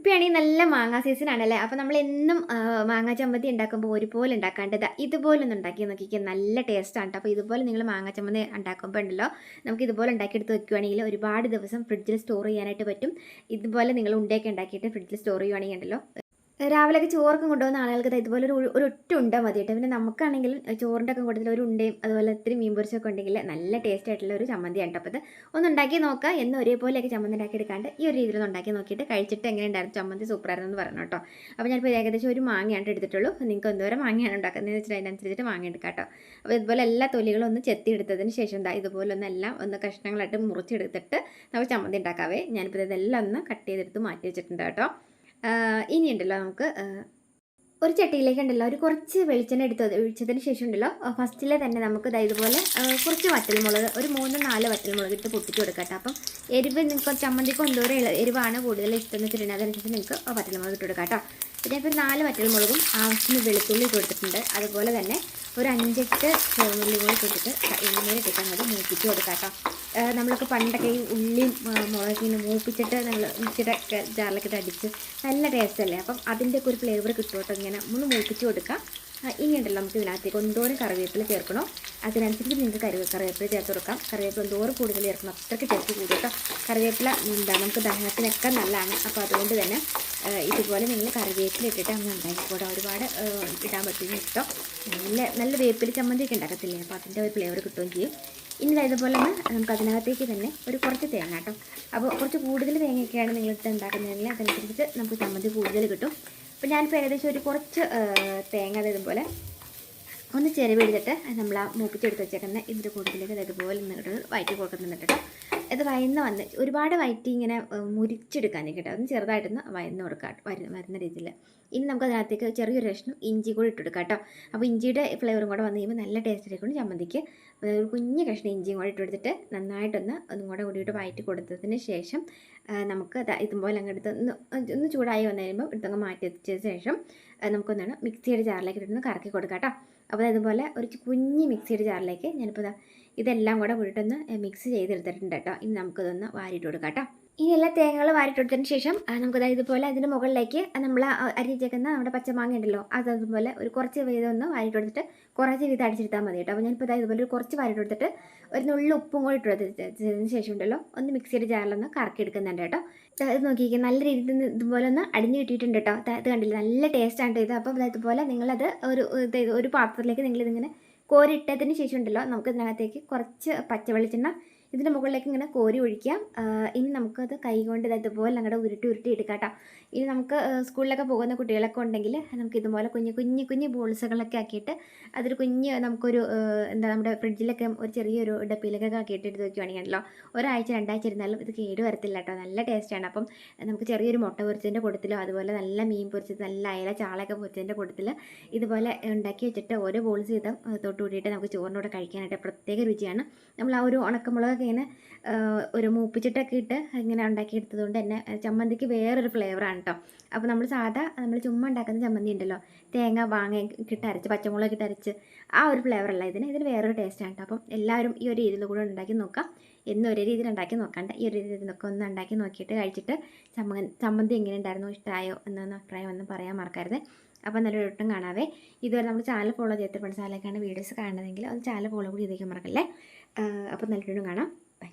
ഇപ്പോഴാണെങ്കിൽ നല്ല മാങ്ങ സീസൺ ആണല്ലേ അപ്പോൾ നമ്മൾ എന്നും മാങ്ങ ചമ്മന്തി ഉണ്ടാക്കുമ്പോൾ ഒരുപോലെ ഉണ്ടാക്കാണ്ടത് ഇതുപോലെ ഒന്ന് ഉണ്ടാക്കി നോക്കിക്കുക നല്ല ടേസ്റ്റാണ് അപ്പോൾ ഇതുപോലെ നിങ്ങൾ മാങ്ങ ചമ്മന്തി ഉണ്ടാക്കുമ്പോൾ ഉണ്ടല്ലോ നമുക്ക് ഇതുപോലെ ഉണ്ടാക്കിയെടുത്ത് വെക്കുകയാണെങ്കിൽ ഒരുപാട് ദിവസം ഫ്രിഡ്ജിൽ സ്റ്റോർ ചെയ്യാനായിട്ട് പറ്റും. ഇതുപോലെ നിങ്ങൾ ഉണ്ടയൊക്കെ ഉണ്ടാക്കിയിട്ട് ഫ്രിഡ്ജിൽ സ്റ്റോർ ചെയ്യുവാണെങ്കിൽ ഉണ്ടല്ലോ രാവിലെയൊക്കെ ചോറൊക്കെ കൊണ്ടുപോകുന്ന ആളുകൾക്ക് ഇതുപോലെ ഒരു ഒരു ഒറ്റ ഉണ്ട മതി കേട്ടോ. പിന്നെ നമുക്കാണെങ്കിലും ചോറിന്റെ ഒക്കെ കൂട്ടത്തിൽ ഒരു ഉണ്ടയും അതുപോലെ ഇത്തിരി മീൻ പൊരിച്ചൊക്കെ ഉണ്ടെങ്കിൽ നല്ല ടേസ്റ്റ് ആയിട്ടുള്ള ഒരു ചമ്മന്തി ആണ് അപ്പോൾ അത് ഒന്ന് ഉണ്ടാക്കി നോക്കുക എന്ന് ഒരേപോലെയൊക്കെ ചമ്മന്തി ഉണ്ടാക്കി എടുക്കാണ്ട് ഈ ഒരു രീതിയിൽ ഉണ്ടാക്കി നോക്കിയിട്ട് കഴിച്ചിട്ട് എങ്ങനെ ഉണ്ടായിരുന്നു ചമ്മന്തി സൂപ്പറായിരുന്നു എന്ന് പറഞ്ഞു കേട്ടോ. അപ്പോൾ ഞാനിപ്പോൾ ഏകദേശം ഒരു മാങ്ങയാണ് എടുത്തിട്ടുള്ളൂ. നിങ്ങൾക്ക് എന്തോരം മാങ്ങയാണ് ഉണ്ടാക്കുന്നത് വെച്ചിട്ട് അതിനനുസരിച്ചിട്ട് മാങ്ങ എടുക്കാം കേട്ടോ. അപ്പോൾ ഇതുപോലെ എല്ലാ തൊലികളും ഒന്ന് ചെത്തി എടുത്തതിന് ശേഷം എന്താ ഇതുപോലെ ഒന്ന് എല്ലാം ഒന്ന് കഷ്ണങ്ങളായിട്ട് മുറിച്ചെടുത്തിട്ട് നമുക്ക് ചമ്മന്തി ഉണ്ടാക്കാവേ. ഞാനിപ്പോൾ ഇതെല്ലാം ഒന്ന് കട്ട് ചെയ്തെടുത്ത് മാറ്റി വെച്ചിട്ടുണ്ട് കേട്ടോ. ഇനിയുണ്ടല്ലോ നമുക്ക് ഒരു ചട്ടിയിലേക്ക് ഉണ്ടല്ലോ ഒരു കുറച്ച് വെളിച്ചെണ്ണ എടുത്ത് ഒഴിച്ചതിന് ശേഷം ഉണ്ടല്ലോ ഫസ്റ്റിലെ തന്നെ നമുക്ക് ഇതുപോലെ കുറച്ച് വറ്റൽമുളക് ഒരു മൂന്ന് നാല് വറ്റൽമുളക് ഇട്ട് പൊട്ടിച്ച് കൊടുക്കട്ടെ കേട്ടോ. അപ്പം എരിവ് നിങ്ങൾക്ക് ചമ്മന്തിക്ക് എന്തോരം എരിവാണ് കൂടുതൽ ഇഷ്ടം എന്ന് വെച്ചിട്ടുണ്ടെങ്കിൽ അതനുസരിച്ച് നിങ്ങൾക്ക് വറ്റൽമുളക് ഇട്ട് കൊടുക്കാം കേട്ടോ. ഇപ്പോൾ നാല് വറ്റൽമുളകും ആവശ്യത്തിന് വെളുത്തുള്ളി കൊടുത്തിട്ടുണ്ട്. അതുപോലെ തന്നെ ഒരു അഞ്ചെട്ട് ചെറുനുള്ളി കൂടി ഇട്ടിട്ട് എണ്ണയിലിട്ടിട്ട് അങ്ങോട്ട് മൂപ്പിച്ച് കൊടുക്കാം കേട്ടോ. നമ്മളൊക്കെ പണ്ടൊക്കെ ഈ ഉള്ളിയും ആ, ഇങ്ങനെ മൂപ്പിച്ചിട്ട് നമ്മൾ ഒക്കെ ജാറിലൊക്കെ ഇട്ട് അടിച്ച് നല്ല ടേസ്റ്റ് അല്ലേ? അപ്പം അതിന്റെയൊക്കെ ഒരു ഫ്ലേവർ കിട്ടും കേട്ടോ ഇങ്ങനെ? ഒന്ന് മൂപ്പിച്ച് കൊടുക്കാം. ഇനി ഉണ്ടല്ലോ നമുക്ക് ഇതിനകത്തേക്ക് എന്തോരം കറിവേപ്പില ചേർക്കണോ? അതിനനുസരിച്ച് നിങ്ങൾക്ക് കറിവേ കറിവേപ്പില ചേർത്ത് കൊടുക്കാം. കറിവേപ്പില എന്തോരം കൂടുതൽ ചേർക്കണം അത്രയ്ക്ക് ചേർത്ത് കൂടി കേട്ടോ. കറിവേപ്പില എന്താ നമുക്ക് ദഹനത്തിനൊക്കെ നല്ലതാണ്. അപ്പോൾ അതുകൊണ്ട് തന്നെ ഇതുപോലെ നിങ്ങൾ കറിവേപ്പില ഇട്ടിട്ട് അങ്ങ് ഉണ്ടാക്കിക്കൂടെ ഒരുപാട് ഇടാൻ പറ്റുന്ന ഇഷ്ടം നല്ല നല്ല വേപ്പില ചമ്മന്തിയൊക്കെ ഉണ്ടാക്കത്തില്ലേ? അപ്പോൾ അതിന്റെ ഒരു ഫ്ലേവർ കിട്ടുകയും ചെയ്യും. ഇനി ഇതേപോലെ ഇതുപോലെ തന്നെ നമുക്ക് അതിനകത്തേക്ക് തന്നെ ഒരു കുറച്ച് തേങ്ങ കേട്ടോ. അപ്പോൾ കുറച്ച് കൂടുതൽ തേങ്ങയൊക്കെയാണ് നിങ്ങളിട്ട് ഉണ്ടാക്കുന്നതെങ്കിൽ അതനുസരിച്ച് നമുക്ക് ചമ്മന്തി കൂടുതൽ കിട്ടും. അപ്പോൾ ഞാനിപ്പോൾ ഏകദേശം ഒരു കുറച്ച് തേങ്ങ ഇതുപോലെ ഒന്ന് ചെരുവെടുത്തിട്ട് നമ്മൾ ആ മൂപ്പിച്ചെടുത്ത് വെച്ചേക്കുന്ന ഇതിന്റെ കൂട്ടത്തിലേക്ക് അത് ഇതുപോലെ നിന്നിട്ട് വയറ്റി കൊടുക്കുന്നുണ്ട് കേട്ടോ ഇത് വയന്ന് വന്ന് ഒരുപാട് വയറ്റി ഇങ്ങനെ മുരിച്ചെടുക്കാൻ കേട്ടോ. ഒന്ന് ചെറുതായിട്ടൊന്ന് വയന്ന് കൊടുക്കാം വരുന്ന രീതിയിൽ. ഇനി നമുക്ക് അതിനകത്തേക്ക് ചെറിയൊരു കഷ്ണം ഇഞ്ചി കൂടി ഇട്ടെടുക്കാം കേട്ടോ അപ്പോൾ ഇഞ്ചിയുടെ ഫ്ലേവറും കൂടെ വന്ന് കഴിയുമ്പോൾ നല്ല ടേസ്റ്റ് ആയിരിക്കും ചമ്മന്തിക്ക്. ഒരു കുഞ്ഞ് കഷ്ണം ഇഞ്ചിയും കൂടെ ഇട്ടെടുത്തിട്ട് നന്നായിട്ടൊന്ന് ഒന്നും കൂടെ കൂടിയിട്ട് വയറ്റി കൊടുത്തതിന് ശേഷം നമുക്ക് ഇതുപോലെ അങ്ങെടുത്ത് ഒന്ന് ചൂടായി വന്നു കഴിയുമ്പോൾ എടുത്തങ്ങ് മാറ്റി വെച്ചതിന് ശേഷം നമുക്കൊന്നാണ് മിക്സിയുടെ ജാറിലേക്ക് ഇട്ടൊന്ന് കറക്കി കൊടുക്കാം കേട്ടോ. അപ്പോൾ അതുപോലെ ഒരു കുഞ്ഞ് മിക്സിയുടെ ജാറിലേക്ക് ഞാനിപ്പോൾ ഇതെല്ലാം കൂടെ കൂടിയിട്ടൊന്ന് മിക്സ് ചെയ്തെടുത്തിട്ടുണ്ട് കേട്ടോ. ഇനി നമുക്കിതൊന്ന് വാരിയിട്ട് കൊടുക്കാം കേട്ടോ. ഇനി എല്ലാ തേങ്ങകൾ വാരിട്ടെടുത്തതിന് ശേഷം നമുക്ക് ഇതുപോലെ അതിന്റെ മുകളിലേക്ക് നമ്മൾ അരിച്ചേക്കുന്ന നമ്മുടെ പച്ചമാങ്ങ ഉണ്ടല്ലോ അത് അതുപോലെ ഒരു കുറച്ച് വീതം ഒന്ന് വാരിട്ട് കൊടുത്തിട്ട് കുറച്ച് വീതം അടിച്ചെടുത്താൽ മതി കേട്ടോ. അപ്പോൾ ഞാനിപ്പോൾ ഇതാ ഇതുപോലെ ഒരു കുറച്ച് വാരിട്ടെടുത്തിട്ട് ഒരു നുള്ളു ഉപ്പും കൂടി ഇട്ടെടുത്തതിന് ശേഷം ഉണ്ടല്ലോ ഒന്ന് മിക്സിയുടെ ജാറിലൊന്ന് കറക്കി എടുക്കുന്നുണ്ട് കേട്ടോ. ഇത് നോക്കിയിരിക്കുക നല്ല രീതിയിൽ ഇതുപോലെ ഒന്ന് അടിഞ്ഞ് കിട്ടിയിട്ടുണ്ട് കേട്ടോ. ഇത് കണ്ടില്ല നല്ല ടേസ്റ്റാണ് ഇത്. അപ്പോൾ ഇതുപോലെ നിങ്ങളത് ഒരു ഒരു പാത്രത്തിലേക്ക് നിങ്ങളിതിങ്ങനെ കോരിട്ടതിന് ശേഷം ഉണ്ടല്ലോ നമുക്ക് ഇതിനകത്തേക്ക് കുറച്ച് പച്ചവെളിച്ചെണ്ണ ഇതിന്റെ മുകളിലേക്ക് ഇങ്ങനെ കോരി ഒഴിക്കാം. ഇനി നമുക്കത് കൈ കൊണ്ട് ഇത് ഇതുപോലെ അങ്ങോട്ട് ഉരുട്ടി ഉരുട്ടി എടുക്കാം കേട്ടോ ഇനി നമുക്ക് സ്കൂളിലൊക്കെ പോകുന്ന കുട്ടികളൊക്കെ ഉണ്ടെങ്കിൽ നമുക്ക് ഇതുപോലെ കുഞ്ഞു കുഞ്ഞു കുഞ്ഞു ബോൾസുകളൊക്കെ ആക്കിയിട്ട് അതൊരു കുഞ്ഞ് നമുക്കൊരു എന്താ നമ്മുടെ ഫ്രിഡ്ജിലൊക്കെ ഒരു ചെറിയൊരു ഡപ്പിയിലൊക്കെ ആക്കിയിട്ട് എടുത്ത് വയ്ക്കുവാണെങ്കിലോ ഒരാഴ്ച രണ്ടാഴ്ച ഇരുന്നാലും ഇത് കേട് വരത്തില്ല കേട്ടോ. നല്ല ടേസ്റ്റാണ് അപ്പം നമുക്ക് ചെറിയൊരു മുട്ട പൊരിച്ചതിന്റെ കൂട്ടത്തിലോ അതുപോലെ നല്ല മീൻ പൊരിച്ചത് നല്ല അയല ചാളയൊക്കെ പൊരിച്ചതിന്റെ കൂട്ടത്തിൽ ഇതുപോലെ ഉണ്ടാക്കി വെച്ചിട്ട് ഓരോ ബോൾസ് ആ, തൊട്ട് കൂടിയിട്ട് നമുക്ക് ചോറിന്റെ കൂടെ കഴിക്കാനായിട്ട് പ്രത്യേക രുചിയാണ്. നമ്മൾ ആ ഒരു ഉണക്കമുളകൊക്കെ ഇങ്ങനെ ഒരു മൂപ്പിച്ചിട്ടൊക്കെ ഇട്ട് ഇങ്ങനെ ഉണ്ടാക്കിയെടുത്തത് കൊണ്ട് തന്നെ ചമ്മന്തിക്ക് വേറൊരു ഫ്ലേവറാണ് കേട്ടോ അപ്പോൾ നമ്മൾ സാധാ നമ്മൾ ചുമ്മാ ഉണ്ടാക്കുന്ന ചമ്മന്തി ഉണ്ടല്ലോ തേങ്ങ വാങ്ങ ഇട്ട് അരച്ച് പച്ചമുളക് ഇട്ട് അരച്ച് ആ ഒരു ഫ്ലേവറല്ല ഇതിന് ഇതിന് വേറൊരു ടേസ്റ്റാണ് കേട്ടോ അപ്പം എല്ലാവരും ഈ ഒരു രീതിയിൽ കൂടെ ഉണ്ടാക്കി നോക്കാം. എന്നും ഒരേ രീതിയിൽ ഉണ്ടാക്കി നോക്കണ്ട ഈ ഒരു രീതിയിൽ നിന്നൊക്കെ ഒന്ന് ഉണ്ടാക്കി നോക്കിയിട്ട് കഴിച്ചിട്ട് ചമ്മ ചമ്മന്തി എങ്ങനെ ഉണ്ടായിരുന്നു ഇഷ്ടമായോ എന്നൊന്ന് അഭിപ്രായം ഒന്നും പറയാൻ മറക്കരുത്. അപ്പോൾ നല്ലൊരു ഒട്ടും കാണാവേ. ഇതുവരെ നമ്മൾ ചാനൽ ഫോളോ ചെയ്തിട്ട് ഫ്രണ്ട്സ് ആരൊക്കെയാണ് വീഡിയോസ് കാണുന്നതെങ്കിൽ അത് ചാനൽ ഫോളോ കൂടി ചെയ്തേക്കാൻ മറക്കല്ലേ? അപ്പോൾ നല്ലൊരു കാണാം.